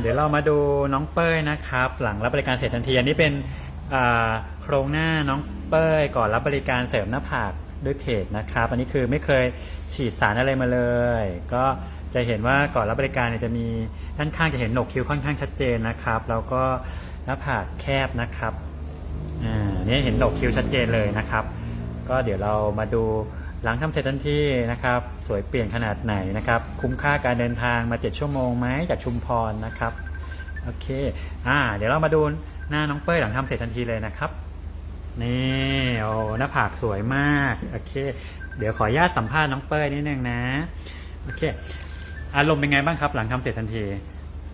เดี๋ยวเรามาดูน้องเป้ยนะครับ หลังรับบริการเสร็จทันทีอันนี้เป็นโครงหน้าน้องเป้ยก่อนรับบริการเสริมหน้าผากด้วยเพจนะครับ อันนี้คือไม่เคยฉีดสารอะไรมาเลย ก็จะเห็นว่าก่อนรับบริการเนี่ยจะมีด้านข้างจะเห็นหนกคิ้วค่อนข้างชัดเจนนะครับ แล้วก็หน้าผากแคบนะครับอ่านี่เห็นหนกคิ้วชัดเจนเลยนะครับ ก็เดี๋ยวเรามาดู หลังทำเสร็จทันทีนะครับ สวยเปลี่ยนขนาดไหนนะครับ คุ้มค่าการเดินทางมา 7 ชั่วโมงไหมจากชุมพรนะครับโอเคอ่าเดี๋ยวเรามาดูหน้าน้องเป้ยหลังทำเสร็จทันทีเลยนะครับนี่โอ้หน้าผากสวยมากโอเค เดี๋ยวขออนุญาตสัมภาษณ์น้องเป้ยนิดนึงนะโอเค อารมณ์เป็นไงบ้างครับ หลังทำเสร็จทันที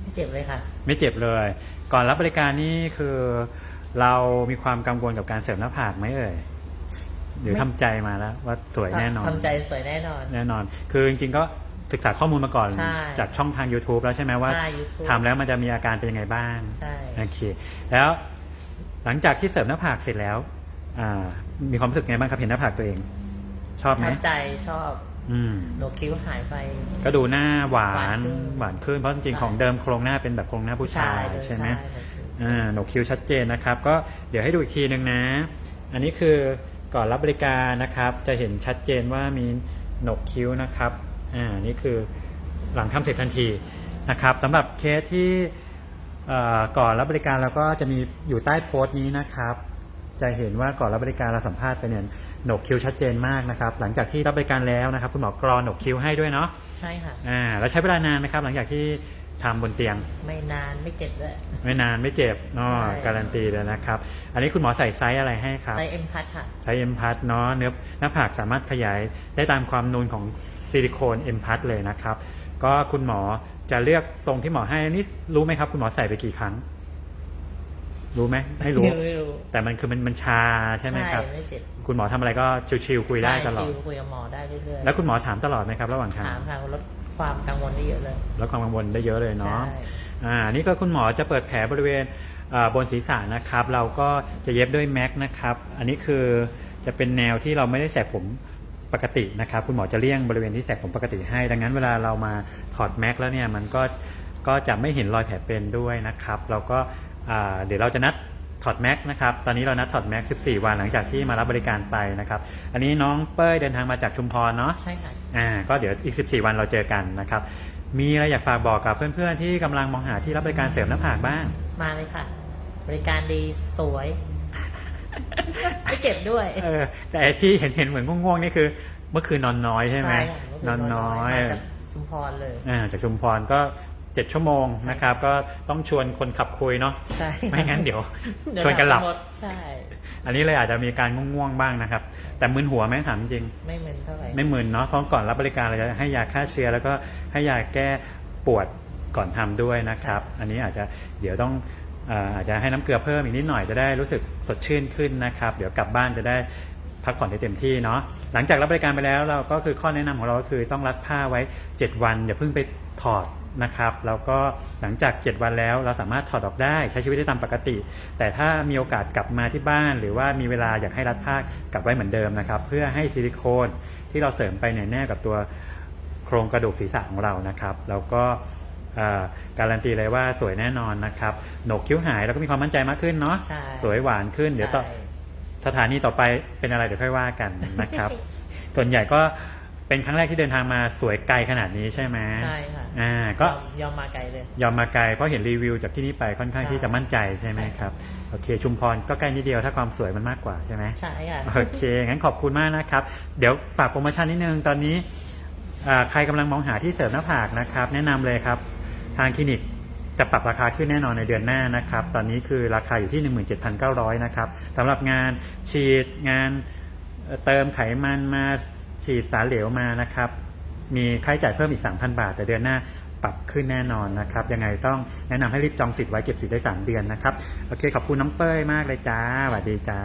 ไม่เจ็บเลยค่ะ ไม่เจ็บเลย ก่อนรับบริการนี่คือ เรามีความกังวลกับการเสริมหน้าผากไหมเอ่ย หรือไม่ทำใจมาแล้วว่าสวยแน่นอนทำใจสวยแน่นอน แน่นอน คือจริงๆก็ศึกษาข้อมูลมาก่อนใช่จากช่องทาง YouTube แล้วใช่ไหมว่าใช่ YouTube ทำแล้วมันจะมีอาการเป็นยังไงบ้างใช่โอเคแล้วหลังจากที่เสริมหน้าผากเสร็จแล้วอ่ามีความรู้สึกไงบ้างครับเห็นหน้าผากตัวเอง ชอบไหมทำใจชอบอืมโหนกคิ้วหายไป ก็ดูหน้าหวาหวานนขึ้นหวานขึ้นเพราะจริงๆใช่ของเดิมโครงหน้าเป็นแบบโครงหน้าผู้ชายเลยใช่ไหมใช่อ่าโหนกคิ้วชัดเจนนะครับ ก็เดี๋ยวให้ดูอีกทีหนึ่งนะ อันนี้คือ ก่อนรับบริการนะครับ จะเห็นชัดเจนว่ามีโหนกคิ้วนะครับอ่านี่คือหลังทำเสร็จทันทีนะครับสำหรับเคสที่เอ่อก่อนรับบริการเราก็จะมีอยู่ใต้โพสต์นี้นะครับ จะเห็นว่าก่อนรับบริการเราสัมภาษณ์ไปเนี่ยโหนกคิ้วชัดเจนมากนะครับ หลังจากที่รับบริการแล้วนะครับ คุณหมอกรอโหนกคิ้วให้ด้วยเนาะใช่ค่ะอ่าแล้วใช้เวลานานไหมครับ หลังจากที่ ทำบนเตียง ไม่นานไม่เจ็บด้วย ไม่นานไม่เจ็บเนาะใช่ การันตีเลยนะครับ อันนี้คุณหมอใส่ไซส์อะไรให้ครับไซส์เอ็มพัทค่ะใช้เอ็มพัทเนาะเนื้อหน้าผากสามารถขยายได้ตามความนูนของซิลิโคนเอ็มพัทเลยนะครับ ก็คุณหมอจะเลือกทรงที่หมอให้นี่รู้ไหมครับ คุณหมอใส่ไปกี่ครั้ง รู้ไหมไม่รู้ ไม่รู้ แต่มันคือมันมันชาใช่ไหมครับ ไม่เจ็บคุณหมอทำอะไรก็ชิวๆคุยได้ตลอด ใช่ชิวคุยกับหมอได้เรื่อยๆแล้วคุณหมอถามตลอดไหมครับระหว่างทาง ถามค่ะลด ความกังวลได้เยอะเลย ลดความกังวลได้เยอะเลยเนาะใช่ อ่านี่ก็คุณหมอจะเปิดแผลบริเวณอ่าบนศีรษะนะครับ เราก็จะเย็บด้วยแม็กนะครับ อันนี้คือจะเป็นแนวที่เราไม่ได้แสกผมปกตินะครับ คุณหมอจะเลี่ยงบริเวณที่แสกผมปกติให้ ดังนั้นเวลาเรามาถอดแม็กแล้วเนี่ยมันก็ก็จะไม่เห็นรอยแผลเป็นด้วยนะครับ เราก็อ่าเดี๋ยวเราจะนัด ถอดแม็กนะครับ ตอนนี้เรานัดถอดแม็ก14 วันหลังจากที่มารับบริการไปนะครับ อันนี้น้องเป้ยเดินทางมาจากชุมพรเนาะ ใช่ค่ะ อ่า ก็เดี๋ยวอีก 14 วันเราเจอกันนะครับ มีอะไรอยากฝากบอกกับเพื่อนๆที่กำลังมองหาที่รับบริการเสริมหน้าผากบ้าง มาเลยค่ะ บริการดีสวย ไม่เจ็บด้วย เออ แต่ไอ้ที่เห็นเห็นๆเหมือนง่วงๆนี่คือ เมื่อคืนนอนน้อยใช่ไหมค่ะนอนน้อย มาจากชุมพรเลย อ่าจากชุมพรก็ 7 ชั่วโมงนะครับ ก็ต้องชวนคนขับคุยเนาะใช่ไม่งั้นเดี๋ยวเดี๋ยชวนกันหลับ มดใช่ อันนี้เลยอาจจะมีการง่วงๆบ้างนะครับ แต่มึนหัวไหมถามจริง ไม่มึนเท่าไหร่ ไม่มึนเนาะเพราะก่อนรับบริการเราจะให้ยาฆ่าเชื้อ แล้วก็ให้ยาแก้ปวดก่อนทำด้วยนะครับ อันนี้อาจจะเดี๋ยวต้องเอ่ออาจจะให้น้ำเกลือเพิ่มอีกนิดหน่อยจะได้รู้สึกสดชื่นขึ้นนะครับ เดี๋ยวกลับบ้านจะได้พักผ่อนได้เต็มที่เนาะหลังจากรับบริการไปแล้วเราก็คือข้อแนะนำของเราก็คือต้องรัดผ้าไว้ 7 วันอย่าเพิ่งไปถอด นะครับแล้วก็หลังจาก 7 วันแล้วเราสามารถถอดออกได้ใช้ชีวิตได้ตามปกติ แต่ถ้ามีโอกาสกลับมาที่บ้าน หรือว่ามีเวลาอยากให้รัดผ้ากลับไว้เหมือนเดิมนะครับ เพื่อให้ซิลิโคนที่เราเสริมไปเนี่ยแน่กับตัวโครงกระดูกศีรษะของเรานะครับแล้วก็เอ่อการันตีเลยว่าสวยแน่นอนนะครับโหนกคิ้วหายแล้วก็มีความมั่นใจมากขึ้นเนาะใช่สวยหวานขึ้นเดี๋ยวต่อใช่สถานีต่อไปเป็นอะไรเดี๋ยวค่อยว่ากันนะครับ ส่วนใหญ่ก็ เป็นครั้งแรกที่เดินทางมาสวยไกลขนาดนี้ใช่ไหมใช่ค่ะอ่าก็ยอมยอมมาไกลเลย ยอมมาไกลเพราะเห็นรีวิวจากที่นี่ไปค่อนข้างใช่ที่จะมั่นใจใช่ไหมใช่ครับโอเค ชุมพรก็ใกล้นิดเดียวถ้าความสวยมันมากกว่าใช่ไหมใช่ค่ะโอเคงั้นขอบคุณมากนะครับ เดี๋ยวฝากโปรโมชั่นนิดนึงตอนนี้อ่าใครกำลังมองหาที่เสริมหน้าผากนะครับ แนะนำเลยครับ ทางคลินิกจะปรับราคาขึ้นแน่นอนในเดือนหน้านะครับ ตอนนี้คือราคาอยู่ที่ 17,900 นะครับสำหรับงานฉีดงานเอ่อเติมไขมันมา ฉีดสารเหลวมานะครับ มีค่าใช้จ่ายเพิ่มอีก 3,000 บาท แต่เดือนหน้าปรับขึ้นแน่นอนนะครับ ยังไงต้องแนะนำให้รีบจองสิทธิ์ไว้เก็บสิทธิ์ได้ 3 เดือนนะครับ โอเค ขอบคุณน้องเป้ยมากเลยจ้าสวัสดีจ้า